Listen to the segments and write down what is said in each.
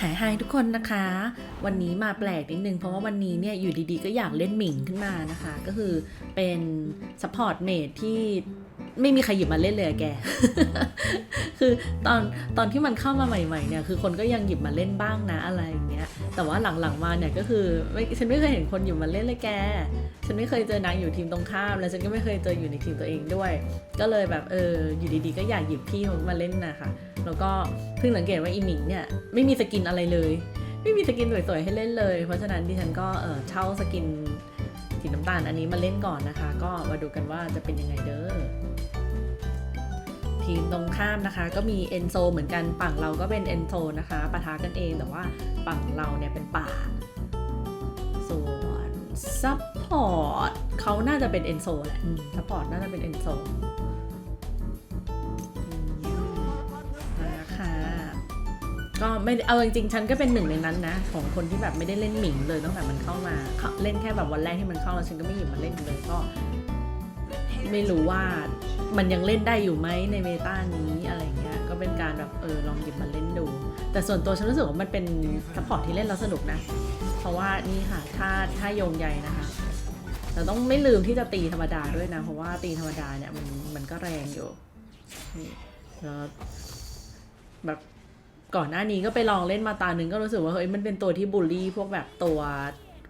หายไฮทุกคนนะคะ วันนี้มาแปลกนิดนึง เพราะว่าวันนี้เนี่ยอยู่ดีๆ ก็อยากเล่นหมิงขึ้นมานะคะ ก็คือเป็นซัพพอร์ตเมดที่ไม่มีใครหยิบมาเล่นเลยแก คือตอนตอนที่มันเข้ามาใหม่ๆเนี่ยคือคนก็ยังหยิบมาเล่นบ้างนะอะไรอย่างเงี้ย แต่ว่าหลังๆมาเนี่ยก็คือไม่ฉันไม่เคยเห็นคนหยิบมาเล่นเลยแก ฉันไม่เคยเจอนางอยู่ทีมตรงข้าม แล้วฉันก็ไม่เคยเจออยู่ในทีมตัวเองด้วย ก็เลยแบบเอออยู่ดีๆ ก็อยากหยิบพี่เขามาเล่นนะคะแล้วก็เพิ่งสังเกตว่าอีหมิงเนี่ยไม่มีสกินอะไรเลย ไม่มีสกินสวยๆให้เล่นเลย เพราะฉะนั้นดิฉันก็เออเช่าสกินสีน้ำตาลอันนี้มาเล่นก่อนนะคะ ก็มาดูกันว่าจะเป็นยังไงเด้อทีมตรงข้ามนะคะ ก็มีเอนโซเหมือนกันฝั่งเราก็เป็นเอนโซนะคะปะทะกันเองแต่ว่าฝั่งเราเนี่ยเป็นป่า ซัพพอร์ตเขาน่าจะเป็นเอนโซแหละซัพพอร์ตน่าจะเป็นเอนโซนะคะก็ไม่ได้เอาจริงๆ ฉันก็เป็นหนึ่งในนั้นนะ ของคนที่แบบไม่ได้เล่นหมิงเลยตั้งแต่มันเข้ามาเข้าเล่นแค่แบบวันแรกที่มันเข้าแล้วฉันก็ไม่หยิบมาเล่นเลยก็ ไม่รู้ว่ามันยังเล่นได้อยู่ไหมในเมตานี้อะไรเงี้ย ก็เป็นการแบบเออลองหยิบมาเล่นดู แต่ส่วนตัวฉันรู้สึกว่ามันเป็นซัพพอร์ตที่เล่นแล้วสนุกนะเพ ราะว่านี่ค่ะ ถ้าถ้าโยงใยนะคะ เราต้องไม่ลืมที่จะตีธรรมดาด้วยนะ เพราะว่าตีธรรมดาเนี่ยมันมันก็แรงอยู่นี่แล้วแบบก่อนหน้านี้ก็ไปลองเล่นมาตาหนึ่งก็รู้สึกว่าเฮ้ยมันเป็นตัวที่บูลลี่พวกแบบตัว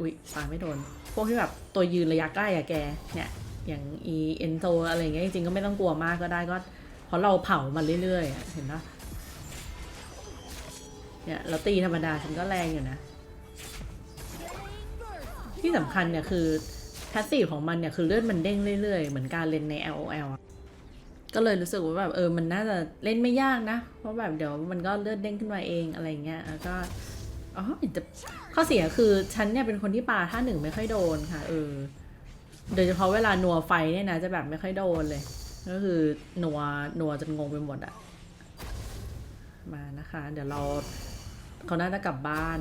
อุ้ยปาไม่โดน พวกที่แบบตัวยืนระยะใกล้อะแกเนี่ยอย่างอีเอนโซอะไรอย่างเงี้ยจริงๆก็ไม่ต้องกลัวมากก็ได้ก็เพราะเราเผามันเรื่อยๆเห็นปะเนี่ยเราตีธรรมดาฉันก็แรงอยู่นะ ที่สำคัญเนี่ยคือแพสซีฟของมันเนี่ยคือเลือดมันเด้งเรื่อยๆ เหมือนการเล่นใน LOL อะก็เลยรู้สึกว่าแบบเออมันน่าจะเล่นไม่ยากนะ เพราะแบบเดี๋ยวมันก็เลือดเด้งขึ้นมาเองอะไรเงี้ยแล้วก็อ๋อแต่ข้อเสียคือฉันเนี่ยเป็นคนที่ปาท่าหนึ่งไม่ค่อยโดนค่ะเออโดยเฉพาะเวลานัวไฟเนี่ยนะจะแบบไม่ค่อยโดนเลย ก็คือนัวนัวจนงงไปหมดอะมานะคะ เดี๋ยวเราเขาน่าจะกลับบ้าน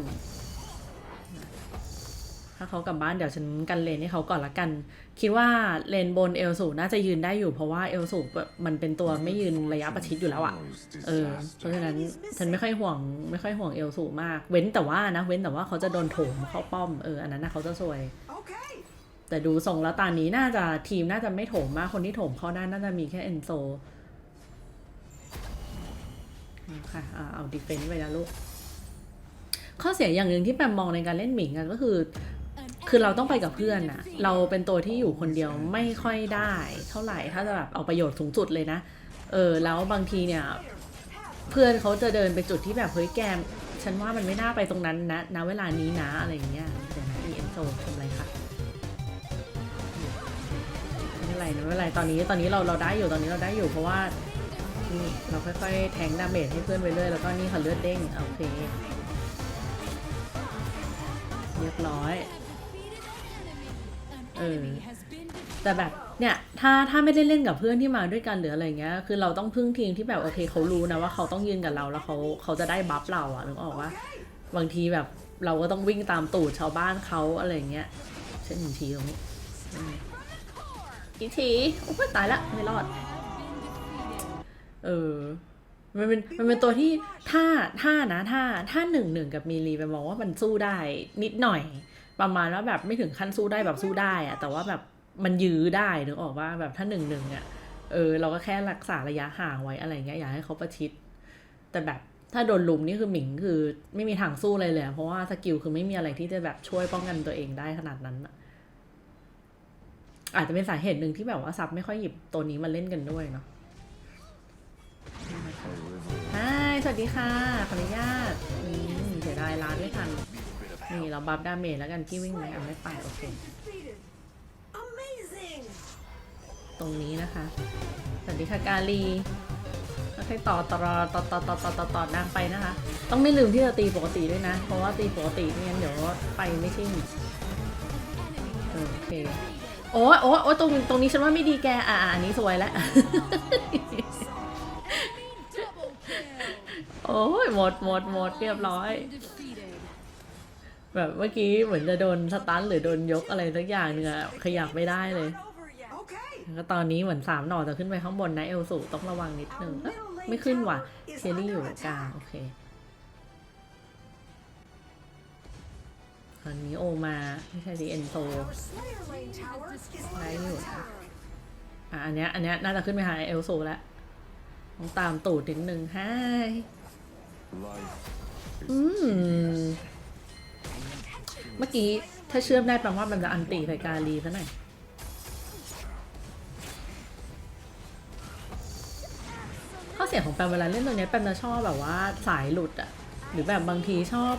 ถ้าเขากลับบ้านเดี๋ยวฉันกันเลนให้เขาก่อนละกัน คิดว่าเลนบนเอลสูน่าจะยืนได้อยู่ เพราะว่าเอลสูมันเป็นตัวไม่ยืนระยะประชิดอยู่แล้วอะเออเพราะฉะนั้นฉันไม่ค่อยห่วงไม่ค่อยห่วงเอลสูมาก เว้นแต่ว่านะ เว้นแต่ว่าเขาจะโดนโถมเข้าป้อมเอออันนั้นนะเขาจะซวย แต่ดูทรงแล้วตอนนี้น่าจะทีมน่าจะไม่โถมมากคนที่โถมเข้าได้น่าจะมีแค่เอนโซค่ะเอาดิเฟนต์ไปนะลูกข้อเสียอย่างหนึ่งที่แปมมองในการเล่นหมิงก็คือ คือเราต้องไปกับเพื่อนอะเราเป็นตัวที่อยู่คนเดียวไม่ค่อยได้ เท่าไหร่ถ้าจะแบบเอาประโยชน์สูงสุดเลยนะ เออแล้วบางทีเนี่ย เพื่อนเขาจะเดินไปจุดที่แบบเฮ้ยแกมฉันว่ามันไม่น่าไปตรงนั้นนะณเวลานี้นะอะไรอย่างเงี้ยเดี๋ยวนะเอ็นโซทำอะไรคะไม่เป็นไรนะไม่เป็นไรตอนนี้ตอนนี้เราเราได้อยู่ตอนนี้เราได้อยู่เพราะว่านี่เราค่อยๆแทงดาเมจให้เพื่อนไปเรื่อยแล้วก็นี่ค่ะเลือดเด้งโอเคเรียบร้อย เออแต่แบบเนี่ยถ้าถ้าไม่ได้เล่นกับเพื่อนที่มาด้วยกันหรืออะไรเงี้ยคือเราต้องพึ่งทีมที่แบบโอเคเขารู้นะว่าเขาต้องยืนกับเราแล้วเขาเขาจะได้บัฟเราอะนึกออกว่าบางทีแบบเราก็ต้องวิ่งตามตูดชาวบ้านเขาอะไรเงี้ยเช่นหนึ่งทีตรงนี้อืมอีกทีโอ้ยตายละไม่รอด เออมันเป็นมันเป็นตัวที่ถ้าถ้านะถ้าถ้าหนึ่งหนึ่งกับมีรีไปมองว่ามันสู้ได้นิดหน่อย ประมาณว่าแบบไม่ถึงขั้นสู้ได้แบบสู้ได้อะแต่ว่าแบบมันยื้อได้นึกออกว่าแบบถ้าหนึ่งหนึ่งอะเออเราก็แค่รักษาระยะห่างไว้อะไรเงี้ยอย่าให้เขาประชิด แต่แบบถ้าโดนลุมนี่คือหมิงคือไม่มีทางสู้เลยเลยอะเพราะว่าสกิลคือไม่มีอะไรที่จะแบบช่วยป้องกันตัวเองได้ขนาดนั้นอะอาจจะเป็นสาเหตุหนึ่งที่แบบว่าซับไม่ค่อยหยิบตัวนี้มาเล่นกันด้วยเนาะฮายสวัสดีค่ะ ขออนุญาตอืมเสียดายร้านไม่ทัน นี่เราบัฟดาเมจแล้วกันที่วิ่งไหมอะไม่ไปโอเค Defeated. Amazing. ตรงนี้นะคะ สวัสดีค่ะกาลีแล้วให้ต่อต่อต่อต่อต่อต่อต่อต่อนางไปนะคะ ต้องไม่ลืมที่จะตีปกติด้วยนะ เพราะว่าตีปกติไม่งั้นเดี๋ยวไปไม่ชิ่งเออโอเคโอ้ยโอ้ยโอ้ยตรงตรงนี้ฉันว่าไม่ดีแกอ่าอันนี้สวยแล้วโอ้ยหมดหมดหมดเรียบร้อย แบบเมื่อกี้เหมือนจะโดนสตันหรือโดนยกอะไรสักอย่างหนึงอะขยับไม่ได้เลย Not over yet. Okay. แล้วก็ตอนนี้เหมือนสามหน่อจะขึ้นไปข้างบนนะเอลสูต้องระวังนิดนึงเอ๊ะไม่ขึ้นว่ะเคลลี่อยู่กลางโอเคอนนี้โอมาไม่ใช่ดิเอนโซ Our Slayer Lane tower is Right under here. attack. อะอันเนี้ยอันเนี้ยน่าจะขึ้นไปหาเอลโซแล้วต้องตามตูดนิดนึงให้ Life อืม เมื่อกี้ถ้าเชื่อมได้แปลว่ามันจะอันตีใส่กาลีซะหน่อยข้อเสียของแปมเวลาเล่นตัวนี้แปมจะชอบแบบว่าสายหลุดอะหรือแบบบางทีชอบ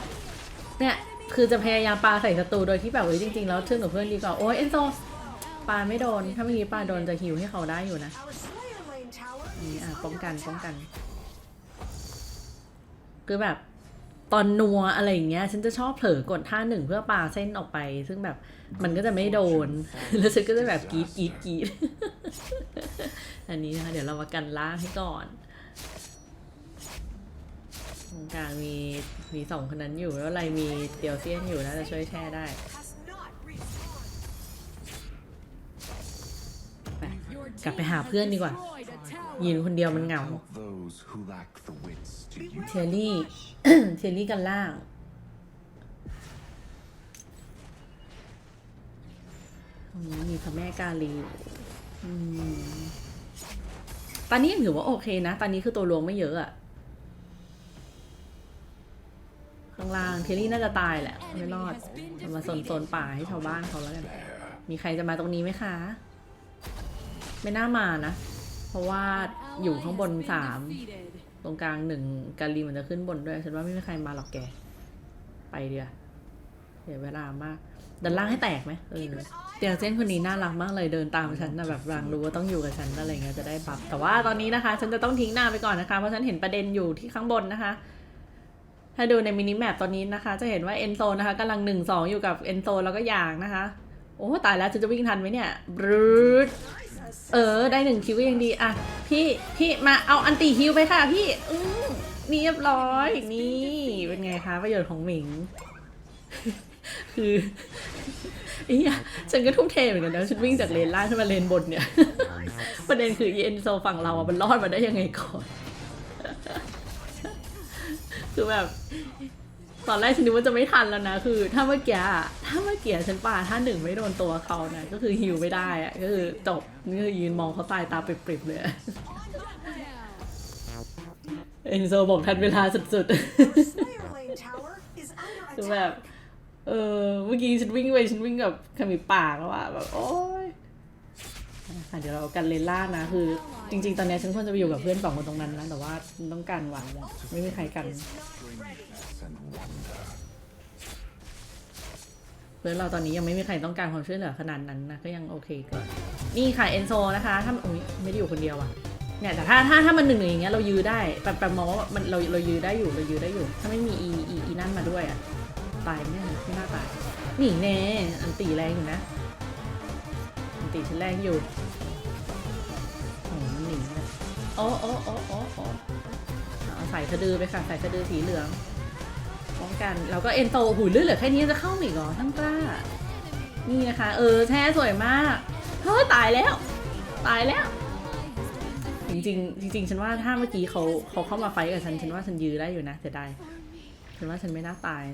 เนี่ย คือจะพยายามปาใส่ศัตรูโดยที่แบบเอ้ยจริงๆแล้วเชื่อมกับเพื่อนดีกว่าโอ้ยเอนโซปาไม่โดน ถ้าเมื่อกี้ปาโดนจะฮิวให้เขาได้อยู่นะนี่อะป้องกันป้องกัน คือแบบ ตอนนัวอะไรอย่างเงี้ย ฉันจะชอบเผลอกดท่าหนึ่งเพื่อปาเส้นออกไป ซึ่งแบบมันก็จะไม่โดน แล้วฉันก็จะแบบกรีดกรีดกรีดอันนี้นะคะเดี๋ยวเรามากันล่างให้ก่อนตรงกลางมีมีสองคนนั้นอยู่แล้วอะไรมีเตียวเซียนอยู่นะจะช่วยแช่ได้ กลับไปหาเพื่อนดีกว่ายืนคนเดียวมันเหงา เทยรี่ เทยรี่กันล่าง มีพระแม่กาลีอือตอนนี้ยังถือว่าโอเคนะ ตอนนี้คือตัวรวงไม่เยอะอะข้างล่างเทยรี่น่าจะตายแหละ ไม่รอด มาโซนโซนป่าให้ชาวบ้านเขาแล้วกัน มีใครจะมาตรงนี้ไหมคะ ไม่น่ามานะ เพราะว่าอยู่ข้างบนสามตรงกลางหนึ่งกาลีมันจะขึ้นบนด้วยฉันว่าไม่มีใครมาหรอกแก ไปเดียวเสียเวลามากดันล่างให้แตกไหมเออเตียงเส้นคนนี้น่ารักมากเลยเดินตามฉันนะแบบรางรู้ว่าต้องอยู่กับฉันอะไรเงี้ยจะได้บัฟแต่ว่าตอนนี้นะคะ ฉันจะต้องทิ้งหน้าไปก่อนนะคะ เพราะฉันเห็นประเด็นอยู่ที่ข้างบนนะคะ ถ้าดูในมินิแมปตอนนี้นะคะ จะเห็นว่าเอนโซนะคะกำลังหนึ่งสองอยู่กับเอนโซแล้วก็ยางนะคะ โอ้ตายแล้วฉันจะวิ่งทันไหมเนี่ยบรูด เออ ได้หนึ่งคิวก็ยังดีอะ พี่พี่มาเอาอันตีฮิวไปค่ะ พี่อืมนี่เรียบร้อยนี่เป็นไงคะประโยชน์ของหมิง คืออีฉันก็ทุ่มเทเหมือนกันนะฉันวิ่งจากเลนล่างขึ้นมาเลนบนเนี่ย ประเด็นคือเอ็นโซฝั่งเราอะมันรอดมาได้ยังไงก่อน คือแบบ ตอนแรกฉันนึกว่าจะไม่ทันแล้วนะ คือ ถ้าเมื่อกี้ถ้าเมื่อกี้ฉันปาถ้าหนึ่งไม่โดนตัวเขานะก็คือฮิวไม่ได้อะก็คือจบนี่คือยืนมองเขาตายตาปริบๆเลยเอ็นโซบอกทันเวลาสุดๆคือแบบ เออเมื่อกี้ฉันวิ่งไปฉันวิ่งกับขมิบปากแล้วอะแบบโอ๊ยเดี๋ยวเรากันเลนล่านะ คือ จริง ๆ ตอนนี้ฉันควรจะไปอยู่กับเพื่อนสองคนตรงนั้นนะแต่ว่าต้องการหวังไม่มีใครกัน เพื่อนเราตอนนี้ยังไม่มีใครต้องการความช่วยเหลือขนาดนั้นนะก็ยังโอเคก่อนนี่ค่ะเอนโซนะคะ ถ้าอุ้ยไม่ได้อยู่คนเดียวอะเนี่ยแต่ถ้าถ้าถ้ามันหนึ่งหนึ่งอย่างเงี้ยเรายื้อได้แปมแปมมองว่ามันเราเรายื้อได้อยู่เรายื้อได้อยู่ ถ้าไม่มีอีอีอีนั่นมาด้วยอะตายไหมเนี่ยไม่น่าตายนี่แน่อันตีแรงอยู่นะอันตีฉันแรงอยู่โอ้โหมันหนีเลยโอ้โอ้โอ้โอ้โอ้ใส่สะดือไปค่ะใส่สะดือสีเหลือง ป้องกัน แล้วก็เอ็นโตหูยเลือดเหลือแค่นี้จะเข้ามาอีกเหรอทั้งกล้า นี่นะคะ เออแช่สวยมากเฮ้ยตายแล้ว ตายแล้ว จริงๆจริงๆฉันว่าถ้าเมื่อกี้เขาเขาเข้ามาไฟท์กับฉัน ฉันว่าฉันยื้อได้อยู่นะเสียดายฉันว่าฉันไม่น่าตาย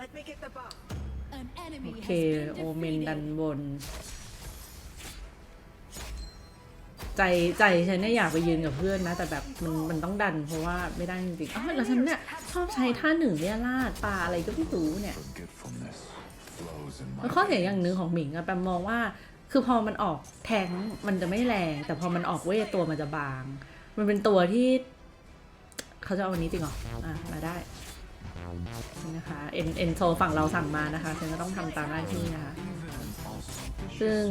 Let me get the buff. โอเคโอเมนดันบน ใจใจฉันเนี่ยอยากไปยืนกับเพื่อนนะ แต่แบบมันมันต้องดันเพราะว่าไม่ได้จริงๆอ๋อแล้วฉันเนี่ยชอบใช้ท่าหนึ่งเนี่ยลาดปลาอะไรก็ไม่รู้เนี่ย Forgetfulness flows in แล้วข้อเสียอย่างหนึ่งของหมิงอะแปมมองว่า คือพอมันออกแทงมันจะไม่แรง แต่พอมันออกเวทตัวมันจะบาง มันเป็นตัวที่ เขาจะเอาวันนี้จริงเหรออะมาได้นี่นะคะเอ็นเอ็นโซฝั่งเราสั่งมานะคะฉันก็ต้องทำตามหน้าที่นะคะ ซึ่ง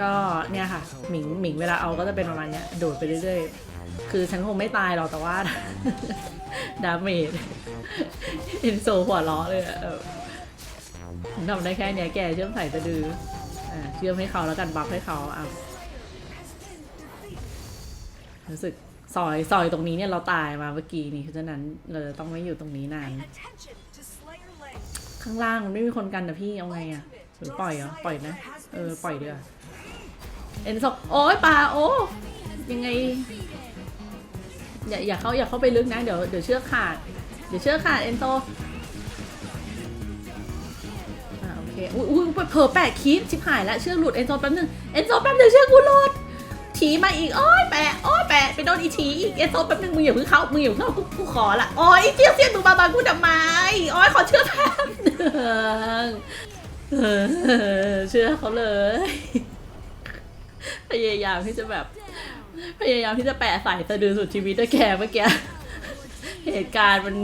ก็เนี่ยค่ะ หมิงหมิงเวลาเอาก็จะเป็นประมาณเนี้ยโดดไปเรื่อยๆ คือฉันคงไม่ตายหรอกแต่ว่า ดาเมจเอ็นโซหัวล้อเลยอะผมทำได้แค่เนี้ยแกเชื่อมใส่สะดืออ่าเชื่อมให้เขาแล้วกันบัฟให้เขาอะรู้สึกซอยซอยตรงนี้เนี่ยเราตายมาเมื่อกี้นี่เพราะฉะนั้นเราจะต้องไม่อยู่ตรงนี้นาน ข้างล่างมันไม่มีคนกันนะพี่เอาไงอะหรือปล่อยเหรอปล่อยนะ เออ ปล่อยดีกว่าเอ็นศพโอ้ยปลาโอ้ยังไง อย่าอย่าเข้าอย่าเข้าไปลึกนะ เดี๋ยวเดี๋ยวเชือกขาด เดี๋ยวเชือกขาดเอ็นโตอุ้ยอุ้ยเผลอแปะคีบชิบหายแล้วเชือกหลุดเอ็นโซแป๊บนึงเอ็นโซแป๊บนึงเชือกกูหลุดถีมาอีกโอ้ยแปะโอ้ยแปะไปโดนอีถีอีกเอ็นโซแป๊บนึงมึงอย่าเพิ่งเข้ามึงอย่าเพิ่งเข้ากูกูขอละโอ้ยเจียเสียนมึงบาบากูทำไมโอ้ยขอเชือกแป๊บนึง เออเชื่อเขาเลย พยายามที่จะแบบ พยายามที่จะแปะสายสะดือสุดชีวิตด้วยแกเมื่อกี้ เหตุการณ์มัน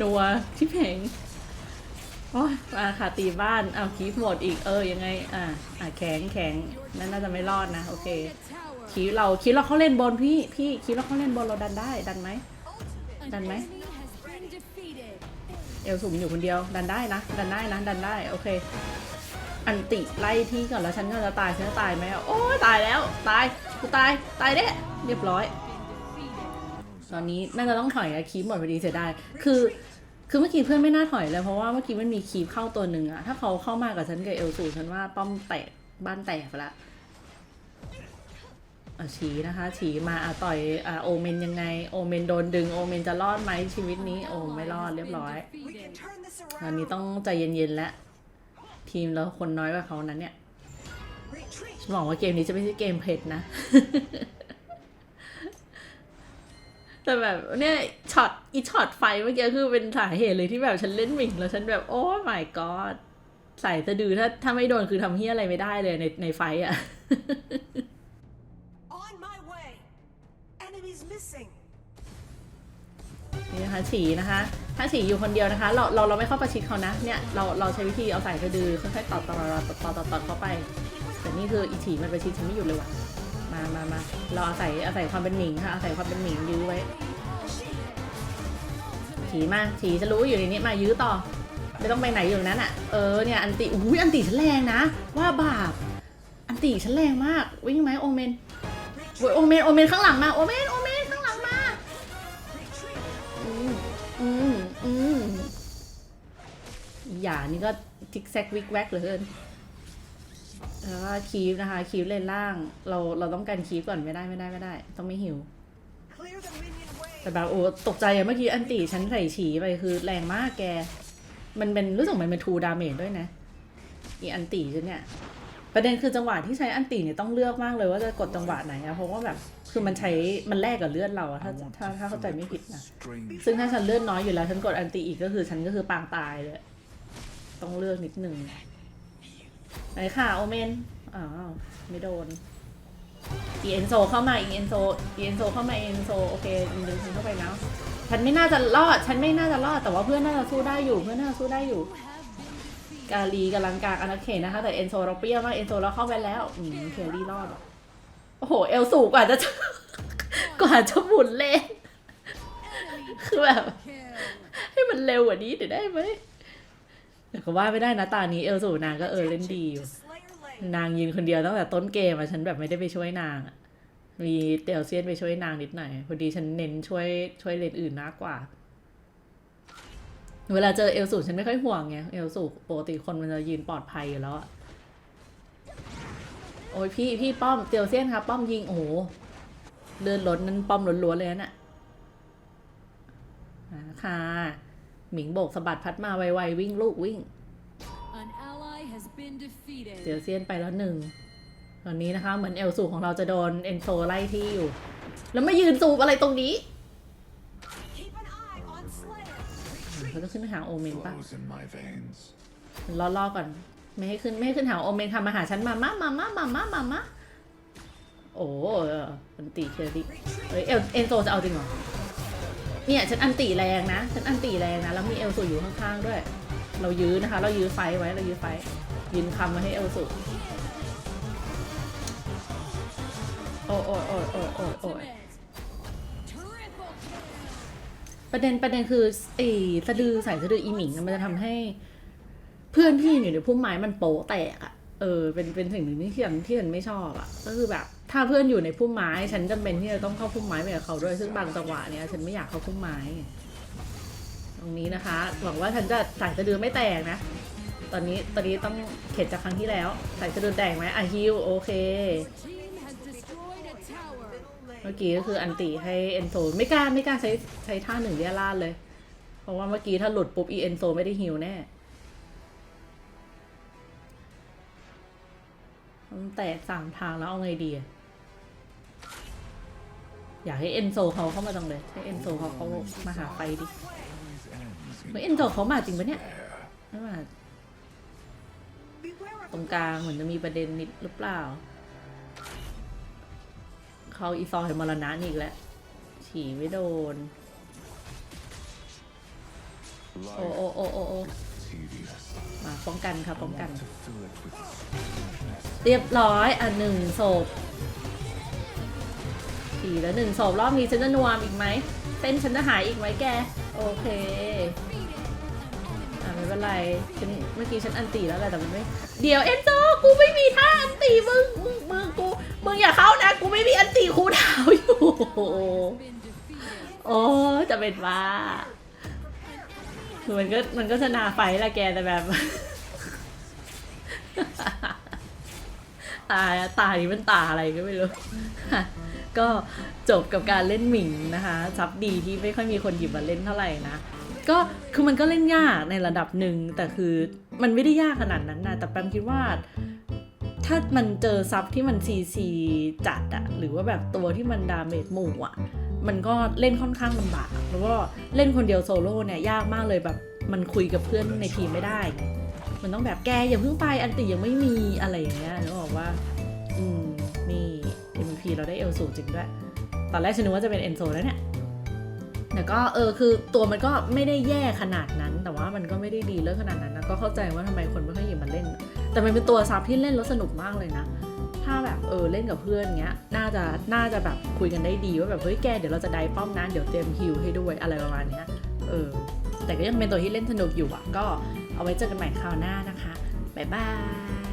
นัวที่เพงโอ้ยมาค่ะตีบ้าน เอาคีฟหมดอีก เออ ยังไง อะอะแข็งแข็งนั่นน่าจะไม่รอดนะ โอเค คีฟเรา คีฟเราเขาเล่นบอลพี่ พี่ คีฟเราเขาเล่นบอลเราดันได้ ดันไหมดันไหม เอลสูงอยู่คนเดียว ดันได้นะ ดันได้นะ ดันได้ โอเค อันติไล่ที่ก่อนแล้วฉันก็จะตาย ฉันจะตายไหมอะโอ้ตายแล้ว ตาย กูตาย ตายเด้เรียบร้อย ตอนนี้น่าจะต้องถอยอะคีบหมดพอดีเสียดาย คือ คือเมื่อกี้เพื่อนไม่น่าถอยเลยเพราะว่าเมื่อกี้มันมีคีบเข้าตัวหนึ่งอะถ้าเขาเข้ามากับฉันกับเอลสูฉันว่าป้อมแตกบ้านแตกไปละ ฉีนะคะฉีมาอต่อยอโอเมนยังไง โอเมนโดนดึง โอเมนจะรอดไหมชีวิตนี้ โอไม่รอดเรียบร้อยตอนนี้ต้องใจเย็นๆแล้วทีมเราคนน้อยกว่าเขานั้นเนี่ยฉันบอกว่าเกมนี้จะไม่ใช่เกมเผ็ดนะ แต่แบบเนี่ยช็อตอีช็อตไฟเมื่อกี้คือเป็นสาเหตุเลยที่แบบฉันเล่นหมิงแล้วฉันแบบ โอ้ my god ใส่สะดือถ้าถ้าไม่โดนคือทำเฮียอะไรไม่ได้เลยในในไฟอะ On นี่นะคะฉีนะคะ ถ้าฉีอยู่คนเดียวนะคะ เราเราเราไม่เข้าประชิดเขานะ เนี่ยเราเราใช้วิธีเอาสายสะดือค่อยๆต่อต่อต่อต่อต่อต่อเข้าไป แต่นี่คืออีฉีมันประชิดฉันไม่หยุดเลยว่ะ มามามาเราอาศัยอาศัยความเป็นหมิงค่ะอาศัยความเป็นหมิงยื้อไว้ ฉีมาฉีจะรู้อยู่ในนี้มายื้อต่อ ไม่ต้องไปไหนอยู่ตรงนั้นอะ เออเนี่ยอันติอุ้ยอันติฉันแรงนะ ว่าบาป อันติฉันแรงมากวิ่งไหมโอเมนโอ้ยโอเมนโอเมนข้างหลังมาโอเมนโอเมน อย่านี่ก็ทิกแซกวิกแวกเหลือเกินแล้วก็คีฟนะคะ คีฟเลนล่าง เราเราต้องการคีฟก่อนไม่ได้ไม่ได้ไม่ได้ ต้องไม่หิว แต่แบบโอ้ตกใจอะเมื่อกี้อันติฉันใส่ฉีไปคือแรงมากแก มันเป็นรู้สึกมันเป็นทูดาเมจด้วยนะอีอันติฉันเนี่ยประเด็นคือจังหวะที่ใช้อันติเนี่ยต้องเลือกมากเลยว่าจะกดจังหวะไหนอะเพราะว่าแบบคือมันใช้มันแลกกับเลือดเราอะถ้าถ้าถ้าเข้าใจไม่ผิดนะซึ่งถ้าฉันเลือดน้อยอยู่แล้วฉันกดอันติอีกก็คือฉันก็คือปางตายเลย ต้องเลือกนิดหนึ่งไหนค่ะโอเมนอ้าวไม่โดนอีเอนโซเข้ามาอีเอนโซอีเอนโซเข้ามาเอนโซโอเคดึงฉันเข้าไปแล้วฉันไม่น่าจะรอด ฉันไม่น่าจะรอด แต่ว่าเพื่อนน่าจะสู้ได้อยู่ เพื่อนน่าจะสู้ได้อยู่ กาลีกำลังกางอนาเขตนะคะ แต่เอนโซเราเปรี้ยวมากเอนโซเราเข้าไปแล้วอืมเคลลี่รอดโอ้โห เอลสูงกว่าจะกว่าจะหมุนเล่นคือแบบ ให้มันเร็วกว่านี้หน่อยได้ไหม แต่ก็ว่าไม่ได้นะตานี้เอลสูนางก็เออเล่นดีอยู่นางยืนคนเดียวตั้งแต่ต้นเกมอะฉันแบบไม่ได้ไปช่วยนางอะมีเดลเซียนไปช่วยนางนิดหน่อยพอดีฉันเน้นช่วยช่วยเลนอื่นมากกว่า เวลาเจอเอลสูฉันไม่ค่อยห่วงไงเอลสูปกติคนมันจะยืนปลอดภัยอยู่แล้วอะโอ้ยพี่พี่ป้อมเตียวเซียนครับป้อมยิงโอ้โหเลือดล้นนั่นป้อมล้วนๆเลยนั่ะอ่าค่ะ หมิงโบกสะบัดพัดมาไวๆวิ่งลูกวิ่ง An ally has been defeated. เสียเซียนไปแล้วหนึ่ง ตอนนี้นะคะ เหมือนเอลสูของเราจะโดนเอนโซไล่ที่อยู่ แล้วมายืนสูบอะไรตรงนี้ Keep an eye on Slayer. เขาจะขึ้นไปหาโอเมนปะ flows in my veins. ล่อๆก่อน ไม่ให้ขึ้นไม่ให้ขึ้นหาโอเมนทำมาหาฉันมามามามามามามามาโอ้เอออันตีเคอรี่เฮ้ยเอลเอนโซจะเอาจริงเหรอ เนี่ยฉันอันตีแรงนะ ฉันอันตีแรงนะ แล้วมีเอลสูอยู่ข้างๆด้วย เรายื้อนะคะ เรายื้อไฟไว้ เรายื้อไฟ ยืนคำไว้ให้เอลสูโอ้ยโอ้ยโอ้ยโอ้ยโอ้ยโอ้ประเด็นประเด็นคือไอ้สะดือใส่สะดืออีหมิงมันจะทำให้ เพื่อนที่อยู่ในพุ่มไม้มันโป๊ะแตกอะเออเป็นเป็นสิ่งหนึ่งที่ฉันที่ฉันไม่ชอบอะก็คือแบบ ถ้าเพื่อนอยู่ในพุ่มไม้ ฉันจำเป็นที่จะต้องเข้าพุ่มไม้ไปกับเขาด้วยซึ่งบางจังหวะเนี้ยฉันไม่อยากเข้าพุ่มไม้ ตรงนี้นะคะหวังว่าฉันจะใส่สะดือไม่แตกนะ ตอนนี้ตอนนี้ต้องเข็ดจากครั้งที่แล้วใส่สะดือแตกไหมอะฮิวโอเค เมื่อกี้ก็คืออันติให้เอนโซไม่กล้าไม่กล้าใช้ใช้ท่าหนึ่งเรียราดเลย เพราะว่าเมื่อกี้ถ้าหลุดปุ๊บอีเอนโซไม่ได้ฮิวแน่มันแตกสามทางแล้วเอาไงดีอะ อยากให้เอนโซเขาเข้ามาจังเลยให้เอนโซเขาเขามาหาไฟดิเฮ้ย in เอนโซเขามาจริงปะเนี่ยไม่มาตรงกลางเหมือนจะมีประเด็นนิดหรือเปล่า เขาอีซอเห็นมรณะนี่อีกแล้วฉี่ไม่โดน โอ้โอ้โอ้โอ้โอมาป้องกันครับป้องกัน เรียบร้อย อะหนึ่งศพีแล้วหนึ่งศพรอบนี้ฉันจะนวมอีกไหมเส้นฉันจะหายอีกไหมแก โอเคอะไม่เป็นไรฉันเมื่อกี้ฉันอันตีแล้วแหละแต่มันไม่ เดี๋ยวเอ็นโซกูไม่มีท่าอันตีมึงมึงมึงกูมึงอย่าเข้านะกูไม่มีอันตีคูดาวอยู่โอ้จะเป็นว่าคือมันก็มันก็ชนะไฟละแกแต่แบบตายตานี่มันตาอะไรก็ไม่รู้ ก็จบกับการเล่นหมิงนะคะซับดีที่ไม่ค่อยมีคนหยิบมาเล่นเท่าไหร่นะก็คือมันก็เล่นยากในระดับหนึ่งแต่คือมันไม่ได้ยากขนาดนั้นนะแต่แปมคิดว่า ถ้ามันเจอซับที่มันซีซีจัดอะหรือว่าแบบตัวที่มันดาเมจหมู่อะมันก็เล่นค่อนข้างลำบากแล้วก็เล่นคนเดียวโซโล่เนี่ยยากมากเลยแบบมันคุยกับเพื่อนในทีมไม่ได้ มันต้องแบบแกอย่าเพิ่งไปอันติยังไม่มีอะไรอย่างเงี้ยนึกออกว่า อืม MVP เราได้เอลสูจริงด้วย ตอนแรกฉันนึกว่าจะเป็นเอนโซแล้วเนี่ยแต่ก็เออคือตัวมันก็ไม่ได้แย่ขนาดนั้น แต่ว่ามันก็ไม่ได้ดีเลิศขนาดนั้นนะก็เข้าใจว่าทำไมคนไม่ค่อยหยิบมาเล่น แต่มันเป็นตัวซับที่เล่นแล้วสนุกมากเลยนะ ถ้าแบบเออเล่นกับเพื่อนเงี้ย น่าจะน่าจะแบบคุยกันได้ดีว่าแบบเฮ้ยแกเดี๋ยวเราจะได้ป้อมนะเดี๋ยวเตรียมฮิลให้ด้วยอะไรประมาณเนี้ยเออแต่ก็ยังเป็นตัวที่เล่นสนุกอยู่อะก็เอาไว้เจอกันใหม่คราวหน้านะคะบ๊ายบาย